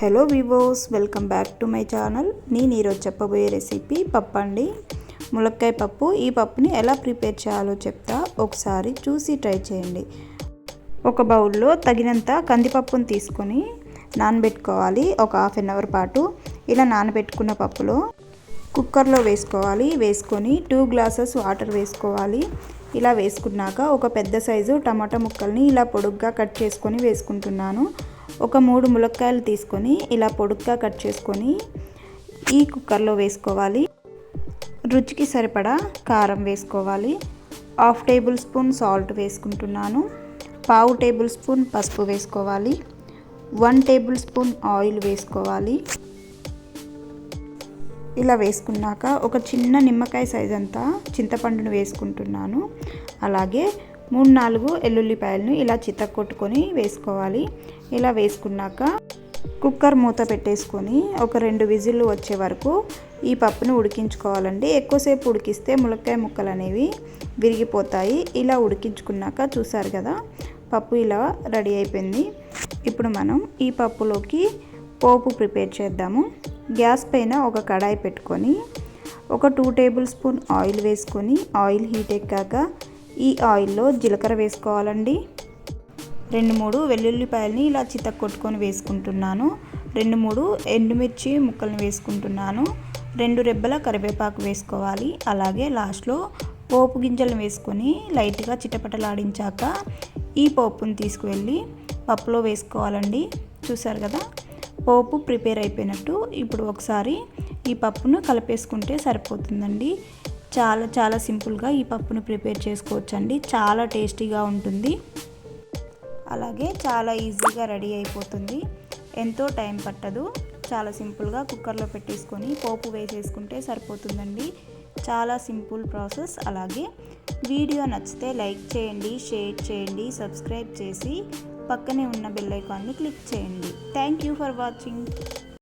Hello వివోస్ welcome back to my channel. నేను ఈరోజు చెప్పబోయే రెసిపీ పప్పు అండి ములక్కాయ పప్పు ఈ పప్పుని ఎలా ప్రిపేర్ చేయాలో చెప్తా. ఒకసారి చూసి ట్రై చేయండి. ఒక బౌల్లో తగినంత కందిపప్పును తీసుకొని నానబెట్టుకోవాలి. ఒక హాఫ్ అన్ అవర్ పాటు ఇలా నానబెట్టుకున్న పప్పులో కుక్కర్లో వేసుకోవాలి. వేసుకొని టూ గ్లాసెస్ వాటర్ వేసుకోవాలి. ఇలా వేసుకున్నాక ఒక పెద్ద సైజు టమాటా ముక్కల్ని ఇలా పొడుగ్గా కట్ చేసుకొని వేసుకుంటున్నాను. ఒక మూడు ములక్కాయలు తీసుకొని ఇలా పొడుగ్గా కట్ చేసుకొని ఈ కుక్కర్లో వేసుకోవాలి. రుచికి సరిపడా కారం వేసుకోవాలి. హాఫ్ టేబుల్ స్పూన్ సాల్ట్ వేసుకుంటున్నాను. పావు టేబుల్ స్పూన్ పసుపు వేసుకోవాలి. వన్ టేబుల్ స్పూన్ ఆయిల్ వేసుకోవాలి. ఇలా వేసుకున్నాక ఒక చిన్న నిమ్మకాయ సైజ్ అంతా చింతపండును వేసుకుంటున్నాను. అలాగే మూడు నాలుగు ఎల్లుల్లిపాయలను ఇలా చితక్కొట్టుకొని వేసుకోవాలి. ఇలా వేసుకున్నాక కుక్కర్ మూత పెట్టేసుకొని ఒక రెండు విజిల్లు వచ్చే వరకు ఈ పప్పును ఉడికించుకోవాలండి. ఎక్కువసేపు ఉడికిస్తే ములక్కాయ ముక్కలు అనేవి విరిగిపోతాయి. ఇలా ఉడికించుకున్నాక చూసారు కదా పప్పు ఇలా రెడీ అయిపోయింది. ఇప్పుడు మనం ఈ పప్పులోకి పోపు ప్రిపేర్ చేద్దాము. గ్యాస్ పైన ఒక కడాయి పెట్టుకొని ఒక టూ టేబుల్ స్పూన్ ఆయిల్ వేసుకొని ఆయిల్ హీట్ ఎక్కాక ఈ ఆయిల్లో జీలకర్ర వేసుకోవాలండి. రెండు మూడు వెల్లుల్లిపాయలని ఇలా చితక్ కొట్టుకొని వేసుకుంటున్నాను. రెండు మూడు ఎండుమిర్చి ముక్కలను వేసుకుంటున్నాను. రెండు రెబ్బల కరివేపాకు వేసుకోవాలి. అలాగే లాస్ట్లో పోపు గింజలను వేసుకొని లైట్గా చిటపటలాడించాక ఈ పోపుని తీసుకువెళ్ళి పప్పులో వేసుకోవాలండి. చూసారు కదా? పోపు ప్రిపేర్ అయిపోయినట్టు ఇప్పుడు ఒకసారి ఈ పప్పును కలిపేసుకుంటే సరిపోతుందండి. చాలా చాలా సింపుల్గా ఈ పప్పును ప్రిపేర్ చేసుకోవచ్చండి. చాలా టేస్టీగా ఉంటుంది. అలాగే చాలా ఈజీగా రెడీ అయిపోతుంది. ఎంతో టైం పట్టదు. చాలా సింపుల్గా కుక్కర్లో పెట్టేసుకొని పోపు వేసేసుకుంటే సరిపోతుందండి. చాలా సింపుల్ ప్రాసెస్. అలాగే వీడియో నచ్చితే లైక్ చేయండి షేర్ చేయండి సబ్స్క్రైబ్ చేసి పక్కనే ఉన్న బెల్ ఐకాన్ని క్లిక్ చేయండి. Thank you for watching.